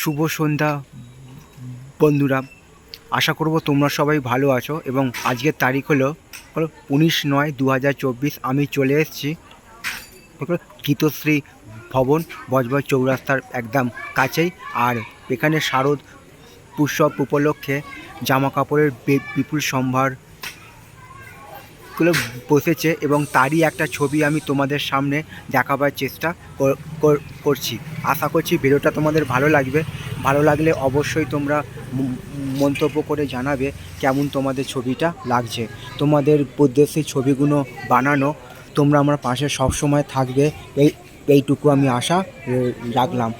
শুভ সন্ধ্যা, বন্ধুরা। আশা করব তোমরা সবাই ভালো আছো এবং আজকের তারিখ হলো উনিশ নয় দু আমি চলে এসেছি গীতশ্রী ভবন, বজবজ চৌরাস্তার একদম কাছেই। আর এখানে শারদ উৎসব উপলক্ষে জামা কাপড়ের বিপুল সম্ভার গুলো বসেছে এবং তারই একটা ছবি আমি তোমাদের সামনে দেখাবার চেষ্টা কর- কর- করছি। আশা করছি ভিডিওটা তোমাদের ভালো লাগবে। ভালো লাগলে অবশ্যই তোমরা মন্তব্য করে জানাবে কেমন তোমাদের ছবিটা লাগছে। তোমাদের উদ্দেশ্যে ছবিগুলো বানানো, তোমরা আমার পাশে সবসময় থাকবে। এই এইটুকু আমি আশা রাখলাম।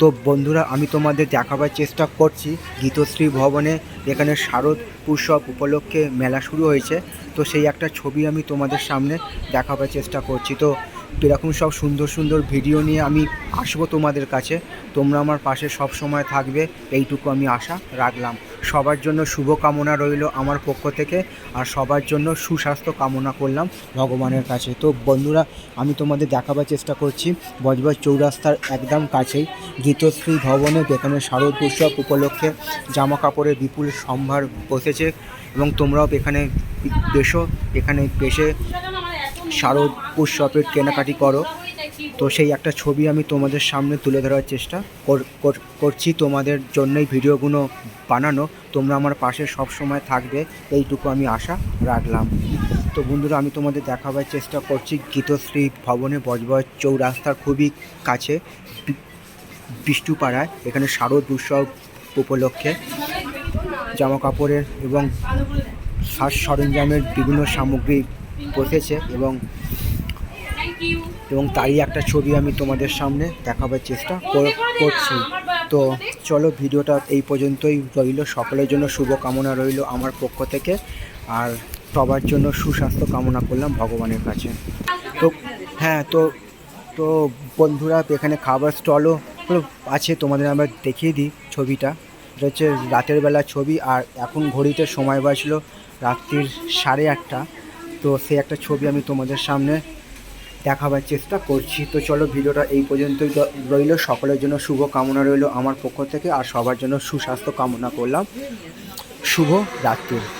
তো বন্ধুরা, আমি তোমাদের দেখাবার চেষ্টা করছি গীতশ্রী ভবনে। এখানে শারদ উৎসব উপলক্ষে মেলা শুরু হয়েছে। তো সেই একটা ছবি আমি তোমাদের সামনে দেখাবার চেষ্টা করছি। তো এরকম সব সুন্দর সুন্দর ভিডিও নিয়ে আমি আসব তোমাদের কাছে। তোমরা আমার পাশে সব সময় থাকবে, এইটুকু আমি আশা রাখলাম। সবার জন্য শুভ কামনা রইল আমার পক্ষ থেকে, আর সবার জন্য সুস্বাস্থ্য কামনা করলাম ভগবানের কাছে। তো বন্ধুরা, আমি তোমাদের দেখাবার চেষ্টা করছি, বজবজ চৌরাস্তার একদম কাছেই। গীতশ্রী ভবনে যেখানে শারদ উৎসব উপলক্ষে জামা কাপড়ের বিপুল সম্ভার বসেছে, এবং তোমরাও এখানে এসো, এখানে এসে শারদ উৎসবের কেনাকাটি করো। তো সেই একটা ছবি আমি তোমাদের সামনে তুলে ধরার চেষ্টা কর- কর- করছি তোমাদের জন্যই ভিডিওগুলো বানানো। তোমরা আমার পাশে সব সময় থাকবে, এইটুকু আমি আশা রাখলাম। তো বন্ধুরা, আমি তোমাদের দেখাবার চেষ্টা করছি গীতশ্রী ভবনে বজবজ চৌরাস্তার খুবই কাছে বিষ্ণুপাড়ায়, এখানে শারদ উৎসব উপলক্ষে। জামা কাপড়ের এবং সাজ সরঞ্জামের বিভিন্ন সামগ্রী বসেছে এবং এবং তারই একটা ছবি আমি তোমাদের সামনে দেখাবার চেষ্টা কর- করছি। তো চলো ভিডিওটা এই পর্যন্তই রইল। সকলের জন্য শুভ কামনা রইল আমার পক্ষ থেকে। আর সবার জন্য সুস্বাস্থ্য কামনা করলাম ভগবানের কাছে। তো হ্যাঁ তো তো বন্ধুরা এখানে খাবার স্টলও আছে তোমাদের আমরা দেখিয়ে দিই ছবিটা। এটা হচ্ছে রাতের বেলা ছবি আর এখন ঘড়িতে সময় বাজলো রাত্রির সাড়ে আটটা। তো সে একটা ছবি আমি তোমাদের সামনে দেখাবার চেষ্টা করছি। তো চলো ভিডিওটা এই পর্যন্তই রইল। সকলের জন্য শুভ কামনা রইল আমার পক্ষ থেকে আর সবার জন্য সুস্বাস্থ্য কামনা করলাম। শুভ রাত্রির